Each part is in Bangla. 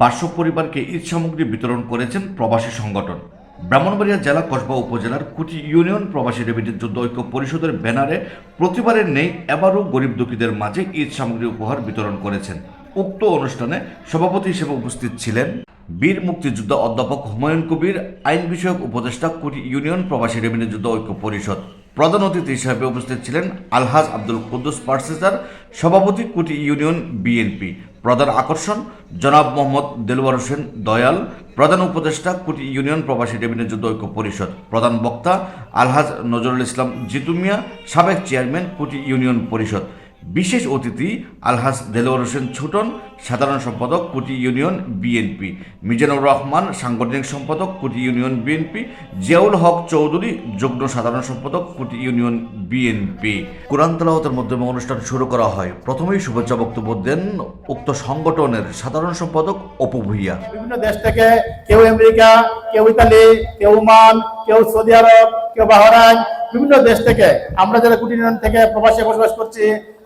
পার্শ্ব পরিবারকে ঈদ সামগ্রী বিতরণ করেছেন প্রবাসী সংগঠন। ব্রাহ্মণবাড়িয়া জেলা কসবা উপজেলার কুটি ইউনিয়ন প্রবাসী রেমিটেন্স যুদ্ধ ঐক্য পরিষদের ব্যানারে প্রতিবারের নেই এবারও গরিব দুঃখীদের মাঝে ঈদ সামগ্রী উপহার বিতরণ করেছেন। উক্ত অনুষ্ঠানে সভাপতি হিসেবে উপস্থিত ছিলেন বীর মুক্তিযোদ্ধা অধ্যাপক হুমায়ুন কবির, আইন বিষয়ক উপদেষ্টা কুটি ইউনিয়ন প্রবাসী রেমিটেন্স যুদ্ধ ঐক্য পরিষদ। প্রধান অতিথি হিসেবে উপস্থিত ছিলেন আলহাজ আব্দুল কুদ্দুস পার্সেসার সভাপতি কুটি ইউনিয়ন বিএনপি। প্রধান আকর্ষণ, জনাব মোহাম্মদ দেলওয়ার হোসেন দয়াল, প্রধান উপদেষ্টা কুটি ইউনিয়ন প্রবাসী রেভিনিউ যুদ্ধ ঐক্য পরিষদ, প্রধান বক্তা আলহাজ নজরুল ইসলাম জিতুমিয়া, সাবেক চেয়ারম্যান কুটি ইউনিয়ন পরিষদ। বিশেষ অতিথি আলহাজ দেলোয়ার হোসেন ছোটন, সাধারণ সম্পাদক কুটি ইউনিয়ন বিএনপি। মিজানুর রহমান, সাংগঠনিক সম্পাদক কুটি ইউনিয়ন বিএনপি। জিয়াউল হক চৌধুরী, যুগ্ম সাধারণ সম্পাদক কুটি ইউনিয়ন বিএনপি। কোরআন তালাওয়াতের মাধ্যমে অনুষ্ঠান শুরু করা হয়। প্রথমেই শুভেচ্ছা বক্তব্য দেন উক্ত সংগঠনের সাধারণ সম্পাদক অপু ভূঁইয়া। বিভিন্ন দেশ থেকে কেউ আমেরিকা, কেউ ইতালি, কেউ ওমান, কেউ সৌদি আরব, কেউ বাহরাইন বিভিন্ন দেশ থেকে আমরা যারা কুটি ইউনিয়ন থেকে প্রবাসে বসবাস করছি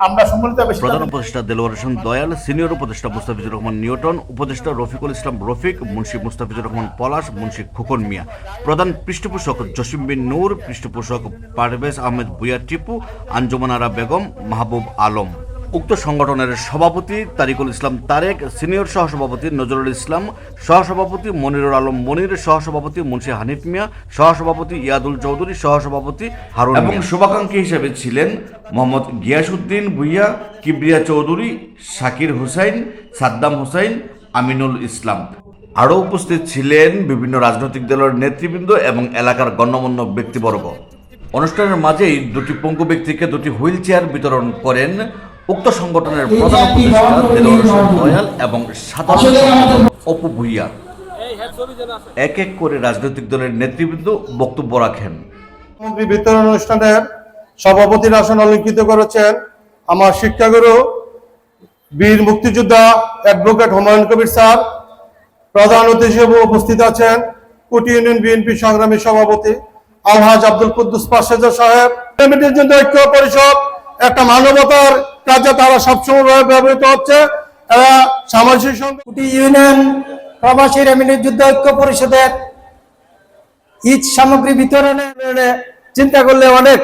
আমরা সম্মিলিত প্রধান উপদেষ্টা দেলোয়ার হোসেন দয়াল সিনিয়র উপদেষ্টা মুস্তাফিজুর রহমান নিউটন উপদেষ্টা রফিকুল ইসলাম রফিক মুন্সি মুস্তাফিজুর রহমান পলাশ মুন্সি খোকন মিয়া। প্রধান পৃষ্ঠপোষক জসিম বিন নূর পৃষ্ঠপোষক পারভেজ আহমেদ বুয়া টিপু আঞ্জুমান আরা বেগম মাহবুব আলম। উক্ত সংগঠনের সভাপতি তারিকুল ইসলাম তারেক সিনিয়র সহসভাপতি নজরুল ইসলাম সহসভাপতি মনিরুল আলম মনির সহসভাপতি মুন্সি হানিফ মিয়া সহসভাপতি ইয়াদুল চৌধুরী সহসভাপতি হারুন এবং শুভাকাঙ্ক্ষী হিসেবে ছিলেন মোহাম্মদ গিয়াসুদ্দিন ভুইয়া কিবরিয়া চৌধুরী শাকির হুসাইন সাদ্দাম হুসাইন আমিনুল ইসলাম। আরও উপস্থিত ছিলেন বিভিন্ন রাজনৈতিক দলের নেতৃবৃন্দ এবং এলাকার গণ্যমান্য ব্যক্তিবর্গ। অনুষ্ঠানের মাঝেই দুটি পঙ্গু ব্যক্তিকে দুটি হুইল চেয়ার বিতরণ করেন উক্ত সংগঠনের প্রধান উপদেষ্টা দেলোয়ার দয়াল এবং সাধারণ অপু ভুইয়া। এক এক করে রাজনৈতিক দলের নেতৃবৃন্দ বক্তব্য রাখেন। সামগ্রী বিতরণ অনুষ্ঠানের সভাপতির আসন অলঙ্কৃত করেছেন। আমার শিক্ষাগুরু বীর মুক্তিযোদ্ধা অ্যাডভোকেট হুমায়ুন কবির স্যার প্রধান অতিথি হিসেবে উপস্থিত আছেন কুটি ইউনিয়ন বিএনপি সংগ্রামী সভাপতি আলহাজ আব্দুল কুদ্দুস পাশেজা সাহেব। কমিটির জন্য ঐক্য পরিষদ একটা মানবতার কাজে তারা সবসময় ব্যবহৃত হচ্ছে। ইউনিয়ন, প্রবাসী রেমিনি যুদ্ধ ঐক্য পরিষদের ঈদ সামগ্রী বিতরণে চিন্তা করলে অনেক।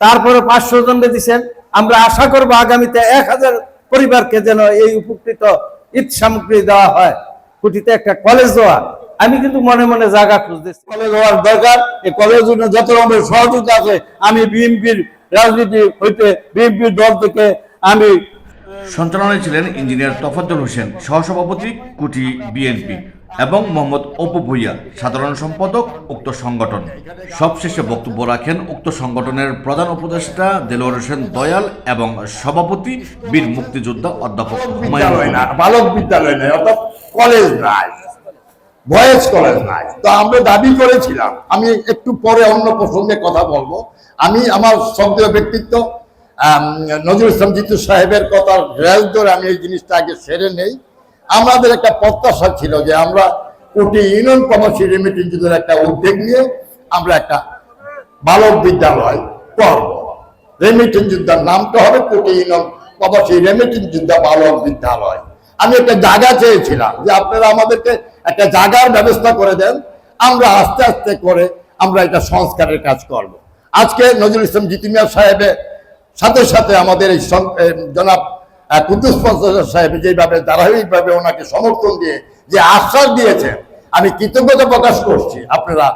তারপরে পাঁচশো জন দিচ্ছেন আমরা আশা করব আগামীতে এক হাজার পরিবারকে যেন এই উপকৃত ঈদ সামগ্রী দেওয়া হয়। কুটিতে একটা কলেজ দেওয়া আমি কিন্তু মনে মনে জায়গা খুঁজতেছি। কলেজ হওয়ার দরকার। এই কলেজ যত রকমের সহযোগিতা আছে, আমি বিএনপির রাজনীতি হইতে বিএনপির দল থেকে আমি সঞ্চালনায় ছিলেন ইঞ্জিনিয়ার তফাজ্জল হোসেন সহসভাপতি কুটি বিএনপি এবং মোহাম্মদ অপু ভুইয়া সাধারণ সম্পাদক উক্ত সংগঠন। সবশেষে বক্তব্য রাখেন উক্ত সংগঠনের প্রধান উপদেষ্টা দেলোয়ার হোসেন দয়াল এবং সভাপতি বীর মুক্তিযোদ্ধা অধ্যাপক বালক বিদ্যালয় নাই অর্থাৎ কলেজ নাই বয়েজ কলেজ নাই। তো আমরা দাবি করেছিলাম আমি একটু পরে অন্য প্রসঙ্গে কথা বলব। আমি আমার সক্রিয় ব্যক্তিত্ব নজরুল ইসলাম জিতু সাহেবের কথা রেল ধরে আমি এই জিনিসটা আগে সেরে নেই। আমাদের একটা প্রত্যাশা ছিল যে আমরা কোটি ইউনিয়ন কমার্সি রেমিটেন্সের একটা উদ্যোগ নিয়ে আমরা একটা বালক বিদ্যালয় করব। রেমিটেন্স যোদ্ধার নামটা হবে কোটি ইউনিয়ন প্রবাসী রেমিটেন্স যোদ্ধা বালক বিদ্যালয়। আমি একটা জায়গা চেয়েছিলাম যে আপনারা আমাদেরকে একটা জায়গার ব্যবস্থা করে দেন, আমরা আস্তে আস্তে করে আমরা এটা সংস্কারের কাজ করব। আজকে নজরুল ইসলাম জিতিমিয়া সাহেবের সাথে সাথে আমাদের এই জনাব কুদ্দুস পঞ্চাশ সাহেব যেভাবে ধারাবাহিকভাবে ওনাকে সমর্থন দিয়ে যে আশ্বাস দিয়েছেন আমি কৃতজ্ঞতা প্রকাশ করছি। আপনারা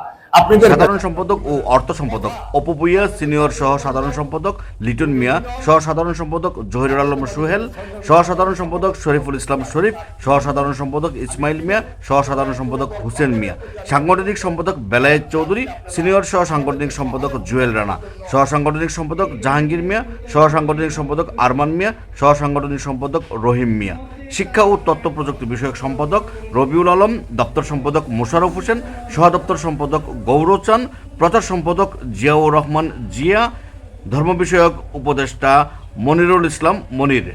আপনাদের সাধারণ সম্পাদক ও অর্থ সম্পাদক। অপু ভুইয়া, সিনিয়র সহ সাধারণ সম্পাদক লিটন মিয়া, সহ সাধারণ সম্পাদক জহিরুল আলম সোহেল, সহ সাধারণ সম্পাদক শরীফুল ইসলাম শরীফ, সহ সাধারণ সম্পাদক ইসমাইল মিয়া, সহ সাধারণ সম্পাদক হুসেন মিয়া। সাংগঠনিক সম্পাদক বেলায়েত চৌধুরী, সিনিয়র সহ সাংগঠনিক সম্পাদক জুয়েল রানা। সহ সাংগঠনিক সম্পাদক জাহাঙ্গীর মিয়া, সহ সাংগঠনিক সম্পাদক আরমান মিয়া, সহ সাংগঠনিক সম্পাদক রহিম মিয়া। শিক্ষা ও তথ্য প্রযুক্তি বিষয়ক সম্পাদক রবিউল আলম, দপ্তর সম্পাদক মোশারফ হোসেন, সহ দপ্তর সম্পাদক গৌরচান প্রচার সম্পাদক জিয়াউর রহমান জিয়া, ধর্ম বিষয়ক উপদেষ্টা মনিরুল ইসলাম মনির।